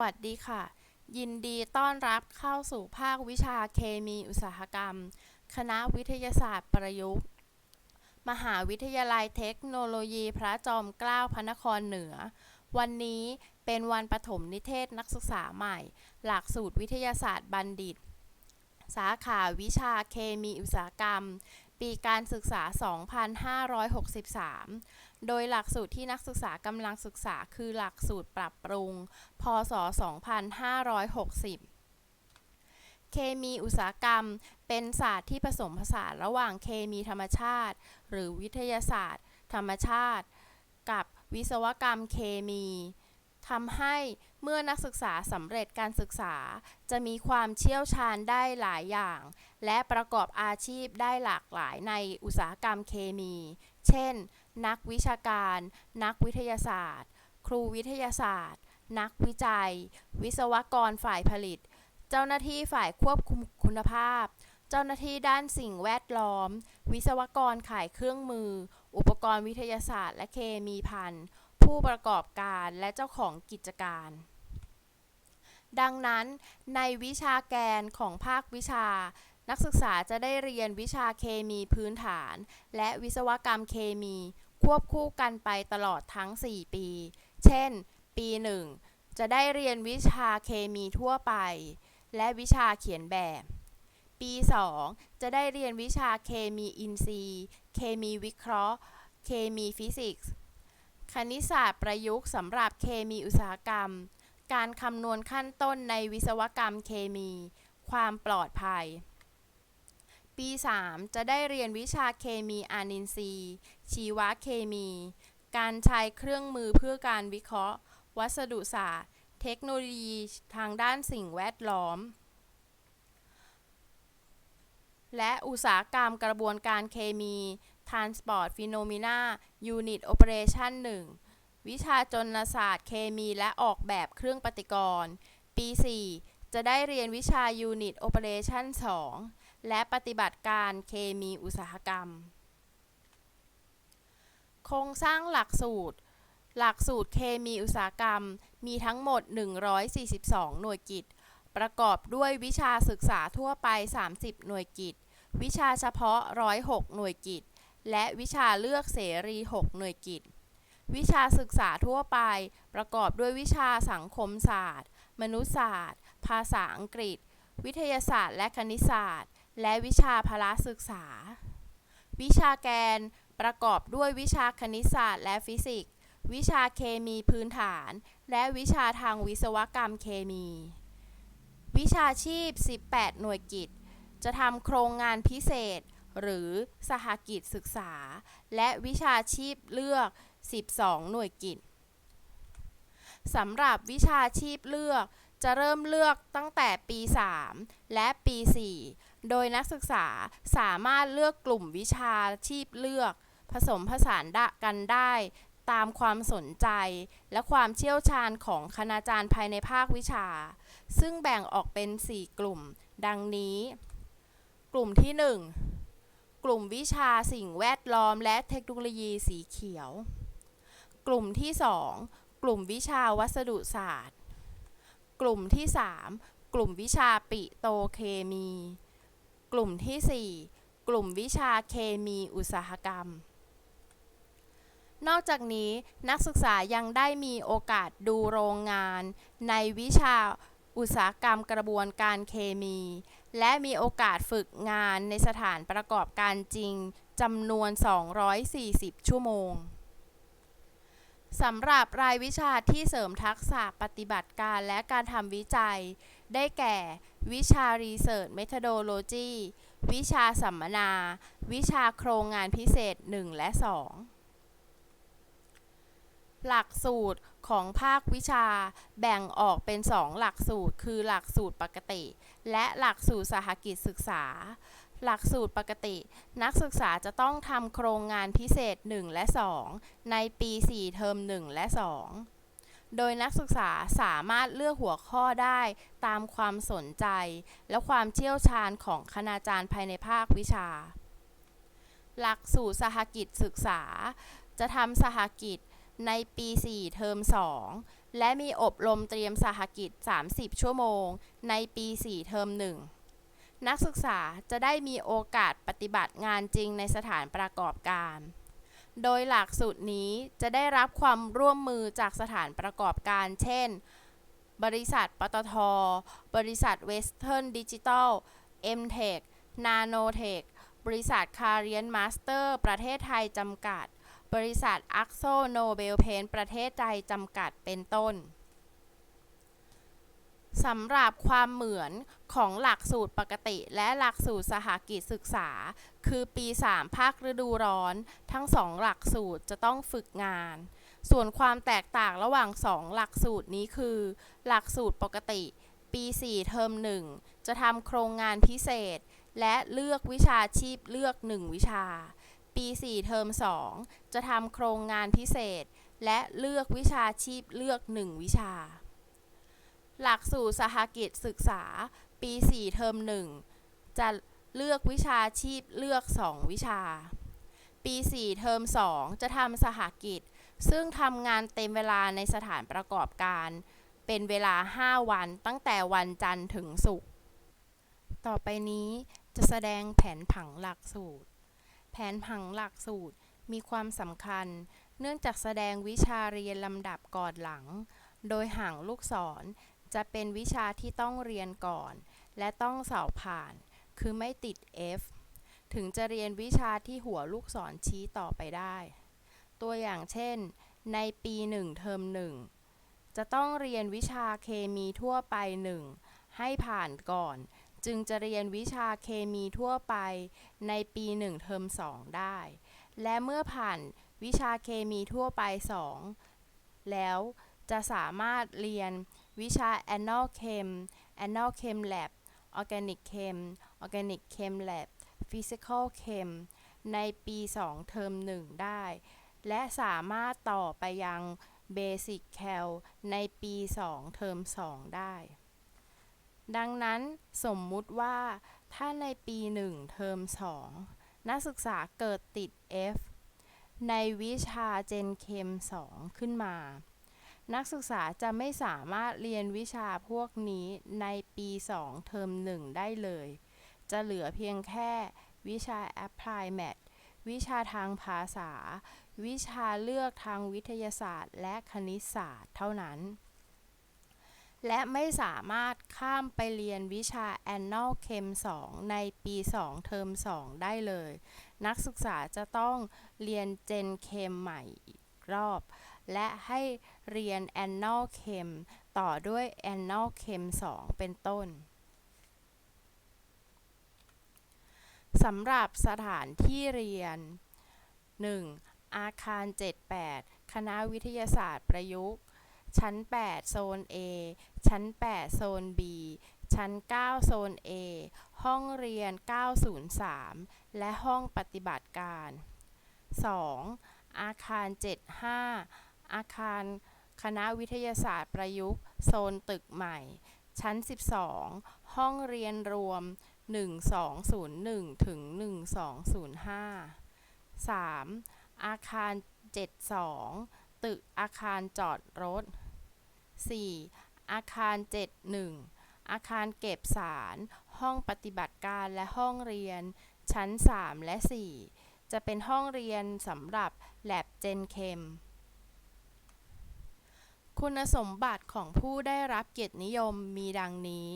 สวัสดีค่ะ ยินดีต้อนรับเข้าสู่ภาควิชาเคมีอุตสาหกรรม คณะวิทยาศาสตร์ประยุกต์ มหาวิทยาลัยเทคโนโลยีพระจอมเกล้าพระนครเหนือ วันนี้เป็นวันปฐมนิเทศนักศึกษาใหม่ หลักสูตรวิทยาศาสตร์บัณฑิต สาขาวิชาเคมีอุตสาหกรรม ปีการศึกษา 2563 โดยหลักสูตรที่นักศึกษากำลังศึกษาคือหลักสูตรปรับปรุง พศ 2560เคมีอุตสาหกรรมเป็นศาสตร์ที่ผสมผสานระหว่างเคมีธรรมชาติ หรือวิทยาศาสตร์ ธรรมชาติ กับวิศวกรรมเคมี ทำให้เมื่อนักศึกษาสำเร็จการศึกษา จะมีความเชี่ยวชาญได้หลายอย่าง และประกอบอาชีพได้หลากหลายในอุตสาหกรรมเคมี เช่น นักวิชาการ นักวิทยาศาสตร์ ครูวิทยาศาสตร์ นักวิจัย วิศวกรฝ่ายผลิต เจ้าหน้าที่ฝ่ายควบคุมคุณภาพ เจ้าหน้าที่ด้านสิ่งแวดล้อม วิศวกรขายเครื่องมือ อุปกรณ์วิทยาศาสตร์ และเคมีภัณฑ์ ผู้ประกอบการและเจ้าของกิจการ ดังนั้นในวิชาแกนของภาควิชา นักศึกษาจะได้เรียนวิชาเคมีพื้นฐาน และวิศวกรรมเคมี ควบคู่กันไปตลอดทั้ง 4 ปี เช่น ปี 1 จะได้เรียนวิชาเคมีทั่วไป และวิชาเขียนแบบปี 2 จะได้เรียนวิชาเคมีอินทรีย์ เคมีวิเคราะห์ เคมีฟิสิกส์ คณิตศาสตร์ประยุกต์สำหรับเคมีอุตสาหกรรม การคำนวณขั้นต้นในวิศวกรรมเคมี ความปลอดภัย ปี 3 จะได้เรียนวิชาเคมีอานินทรีย์ ชีวเคมี การใช้เครื่องมือเพื่อการวิเคราะห์ วัสดุศาสตร์ เทคโนโลยีทางด้านสิ่งแวดล้อม และอุตสาหกรรมกระบวนการเคมี Transport Phenomena Unit Operation 1วิชาจนศาสตร์เคมีและออกแบบเครื่องปฏิกรณ์ ปี 4 จะได้เรียนวิชา Unit Operation 2และปฏิบัติการเคมีอุตสาหกรรม โครงสร้างหลักสูตร หลักสูตรเคมีอุตสาหกรรมมีทั้งหมด 142 หน่วยกิตประกอบด้วยวิชาศึกษาทั่วไป 30 หน่วยกิตวิชาเฉพาะ 106 หน่วยกิต และวิชาเลือกเสรี 6 หน่วยกิตวิชาศึกษาทั่วไป ประกอบด้วยวิชาสังคมศาสตร์ มนุษยศาสตร์ ภาษาอังกฤษ วิทยาศาสตร์ และคณิตศาสตร์ และวิชาพละศึกษา วิชาแกนประกอบด้วยวิชาคณิตศาสตร์ และฟิสิกส์ วิชาเคมีพื้นฐาน และวิชาทางวิศวกรรมเคมี วิชาชีพ 18 หน่วยกิตจะทำโครงงานพิเศษ หรือสหกิจศึกษา และวิชาชีพเลือก 12 หน่วยกิตสำหรับวิชาชีพเลือกจะเริ่มเลือกตั้งแต่ปี 3 และปี 4 โดยนักศึกษาสามารถเลือกกลุ่มวิชาชีพเลือก ผสมผสานกันได้ตามความสนใจ และความเชี่ยวชาญของคณาจารย์ภายในภาควิชา ซึ่งแบ่งออกเป็น 4 กลุ่ม ดังนี้ กลุ่มที่ 1 กลุ่มวิชาสิ่งแวดล้อมและเทคโนโลยีสีเขียว กลุ่มที่ 2 กลุ่มวิชาวัสดุศาสตร์ กลุ่มที่ 3 กลุ่มวิชาปิโตเคมี กลุ่มที่ 4 กลุ่มวิชาเคมีอุตสาหกรรม นอกจากนี้นักศึกษายังได้มีโอกาสดูโรงงาน ในวิชาอุตสาหกรรมกระบวนการเคมี และมีโอกาสฝึกงานในสถานประกอบการจริงจำนวน 240 ชั่วโมงสำหรับรายวิชาที่เสริมทักษะปฏิบัติการและการทำวิจัย ได้แก่วิชา Research Methodology วิชาสัมมนา วิชาโครงงานพิเศษ 1 และ 2 หลักสูตร ของภาควิชาแบ่งออกเป็น 2 หลักสูตร คือหลักสูตรปกติ และหลักสูตรสหกิจศึกษา หลักสูตรปกติ นักศึกษาจะต้องทำโครงงานพิเศษ 1 และ 2 ในปี 4 เทอม 1 และ 2 โดยนักศึกษาสามารถเลือกหัวข้อได้ตามความสนใจ และความเชี่ยวชาญของคณาจารย์ภายในภาควิชา หลักสูตรสหกิจศึกษา จะทำสหกิจ ในปี 4 เทอม 2 และมีอบรมเตรียมสหกิจ 30 ชั่วโมง ในปี 4 เทอม 1 นักศึกษาจะได้มีโอกาสปฏิบัติงานจริงในสถานประกอบการ โดยหลักสูตรนี้จะได้รับความร่วมมือจากสถานประกอบการ เช่น บริษัทปตท บริษัทเวสเทิร์นดิจิทัลเอ็มเทคนาโนเทคบริษัทคาเรียนมาสเตอร์ ประเทศไทยจำกัด บริษัทอักโซโนเบลเพนประเทศไทยจำกัดเป็นต้นสำหรับความเหมือนของหลักสูตรปกติ และหลักสูตรสหกิจศึกษา คือปี 3 ภาคฤดูร้อน ทั้งสองหลักสูตรจะต้องฝึกงาน ส่วนความแตกต่างระหว่างสองหลักสูตรนี้คือ หลักสูตรปกติ ปี 4 เทอม 1 จะทำโครงงานพิเศษ และเลือกวิชาชีพเลือก 1 วิชา ปี 4 เทอม 2 จะทำโครงงานพิเศษ และเลือกวิชาชีพเลือก 1 วิชา หลักสูตรสหกิจศึกษา ปี 4 เทอม 1 จะเลือกวิชาชีพเลือก 2 วิชา ปี 4 เทอม 2 จะทำสหกิจ ซึ่งทำงานเต็มเวลาในสถานประกอบการ เป็นเวลา 5 วันตั้งแต่วันจันทร์ถึงศุกร์ ต่อไปนี้จะแสดงแผนผังหลักสูตร ผนผังหลักสูตรมีความสำคัญ เนื่องจากแสดงวิชาเรียนลำดับก่อนหลัง โดยหางลูกศรจะเป็นวิชาที่ต้องเรียนก่อน และต้องสอบผ่าน คือไม่ติด F ถึงจะเรียนวิชาที่หัวลูกศรชี้ต่อไปได้ ตัวอย่างเช่น ในปี 1 เทอม 1 จะต้องเรียนวิชาเคมีทั่วไป 1 ให้ผ่านก่อน จึงจะเรียนวิชาเคมีทั่วไปในปี 1 เทอม 2 ได้ และเมื่อผ่านวิชาเคมีทั่วไป 2 แล้วจะสามารถเรียนวิชา Annal Chem Annal Chem Lab Organic Chem Organic Chem Lab Physical Chem ในปี 2 เทอม 1 ได้ และสามารถต่อไปยัง Basic Cal ในปี 2 เทอม 2 ได้ ดังนั้นสมมุติว่า ถ้าในปี 1 เทอม 2 นักศึกษาเกิดติด F ในวิชา Gen Chem 2ขึ้นมา นักศึกษาจะไม่สามารถเรียนวิชาพวกนี้ในปี 2 เทอม 1 ได้เลย จะเหลือเพียงแค่วิชา Apply Math วิชาทางภาษา วิชาเลือกทางวิทยาศาสตร์ และคณิตศาสตร์เท่านั้น และไม่สามารถข้ามไปเรียนวิชา Annal Chem 2 ในปี 2 เทอม 2 ได้เลย นักศึกษาจะต้องเรียน Gen Chem ใหม่อีกรอบ และให้เรียน Annal Chem ต่อด้วย Annal Chem 2 เป็นต้นสำหรับสถานที่เรียน 1. อาคาร 78 คณะวิทยาศาสตร์ประยุกต์ ชั้น 8 โซน A ชั้น 8 โซน B ชั้น 9 โซน A ห้องเรียน 903 และห้องปฏิบัติการ 2. อาคาร 75 อาคารคณะวิทยาศาสตร์ประยุกต์ โซนตึกใหม่ ชั้น 12 ห้องเรียนรวม 1201 ถึง 1205 3. อาคาร 72 ตึกอาคารจอดรถ 4. อาคาร 71 อาคารเก็บสาร ห้องปฏิบัติการและห้องเรียน ชั้น 3 และ 4 จะเป็นห้องเรียนสำหรับ Lab Gen Chem คุณสมบัติของผู้ได้รับเกียรตินิยมมีดังนี้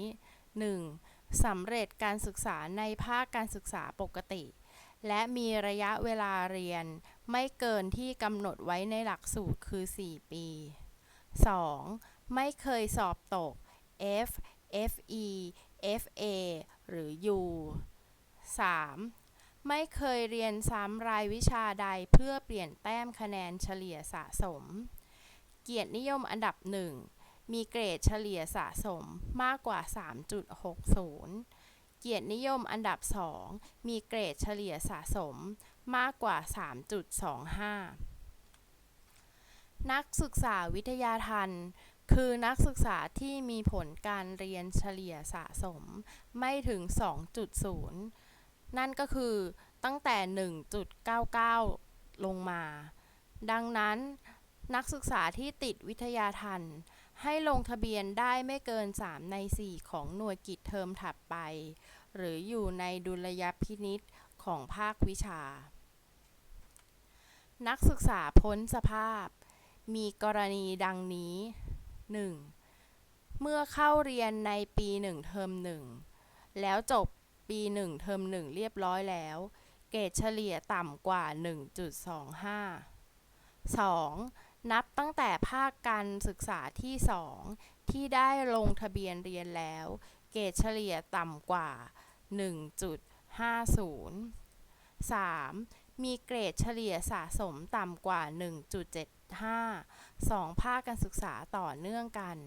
1. สำเร็จการศึกษาในภาคการศึกษาปกติ และมีระยะเวลาเรียน ไม่เกินที่กำหนดไว้ในหลักสูตรคือ 4 ปี 2. ไม่เคยสอบตก F FE FA หรือ U 3. ไม่เคยเรียนซ้ำรายวิชาใดเพื่อเปลี่ยนแต้มคะแนนเฉลี่ยสะสม เกียรตินิยมอันดับ 1 มีเกรดเฉลี่ยสะสมมากกว่า 3.60 เกียรตินิยมอันดับ 2 มีเกรดเฉลี่ยสะสม มากกว่า 3.25 นักศึกษาวิทยาทัน คือนักศึกษาที่มีผลการเรียนเฉลี่ยสะสมไม่ถึง 2.0 นั่นก็คือตั้งแต่ 1.99 ลงมา ดังนั้นนักศึกษาที่ติดวิทยาทัน ให้ลงทะเบียนได้ไม่เกิน 3 ใน 4 ของหน่วยกิจเทอมถัดไป หรืออยู่ในดุลยพินิษของภาควิชา นักศึกษาพ้นสภาพ มีกรณีดังนี้ 1. เมื่อเข้าเรียนในปี 1 เทอม 1 แล้วจบปี 1 เทอม 1 เรียบร้อยแล้ว เกรดเฉลี่ยต่ำกว่า 1.25 2. นับตั้งแต่ภาคการศึกษาที่ 2 ที่ได้ลงทะเบียนเรียนแล้ว เกรดเฉลี่ยต่ำกว่า 1.50 3. มีเกรดเฉลี่ยสะสมต่ำกว่า 1.75สองภาคการศึกษาต่อเนื่องกัน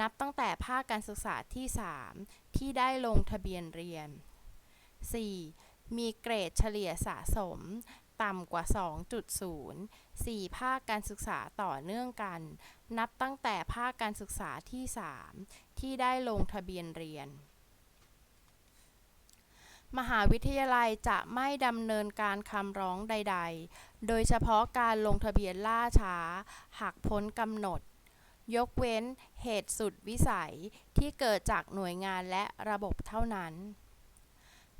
นับตั้งแต่ภาคการศึกษาที่ 3 ที่ได้ลงทะเบียนเรียน 4. มีเกรดเฉลี่ยสะสม ต่ำกว่า 2.0 4 ภาคการศึกษาต่อเนื่องกัน นับตั้งแต่ภาคการศึกษาที่ 3 ที่ได้ลงทะเบียนเรียน มหาวิทยาลัยจะไม่ดำเนินการคำร้องใด ๆ โดยเฉพาะการลงทะเบียนล่าช้า หากพ้นกำหนด ยกเว้นเหตุสุดวิสัยที่เกิดจากหน่วยงานและระบบเท่านั้น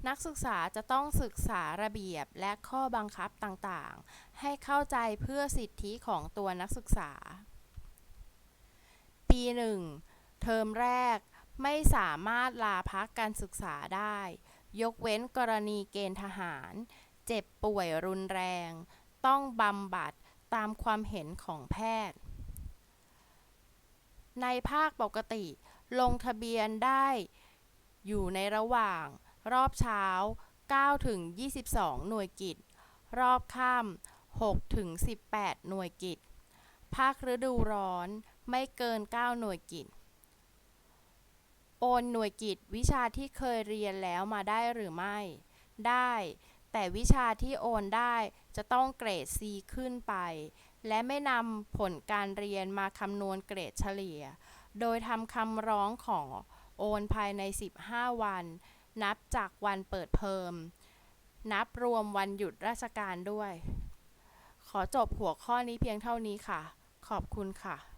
นักศึกษาจะต้องศึกษาระเบียบและข้อบังคับต่างๆ ให้เข้าใจเพื่อสิทธิของตัวนักศึกษา ปีหนึ่งเทอมแรกไม่สามารถลาพักการศึกษาได้ ยกเว้นกรณีเกณฑ์ทหาร เจ็บป่วยรุนแรง ต้องบำบัดตามความเห็นของแพทย์ ในภาคปกติ ลงทะเบียนได้อยู่ในระหว่าง รอบเช้า9ถึง22 หน่วยกิจ รอบค่ำ6ถึง18 หน่วยกิจ ภาคฤดูร้อนไม่เกิน 9 หน่วยกิจ โอนหน่วยกิจวิชาที่เคยเรียนแล้วมาได้หรือไม่ ได้ แต่วิชาที่โอนได้จะต้องเกรด C ขึ้นไป และไม่นำผลการเรียนมาคำนวณเกรดเฉลี่ย โดยทำคำร้องของโอนภายใน 15 วัน นับจากวันเปิดเทอม นับรวมวันหยุดราชการด้วย ขอจบหัวข้อนี้เพียงเท่านี้ค่ะ ขอบคุณค่ะ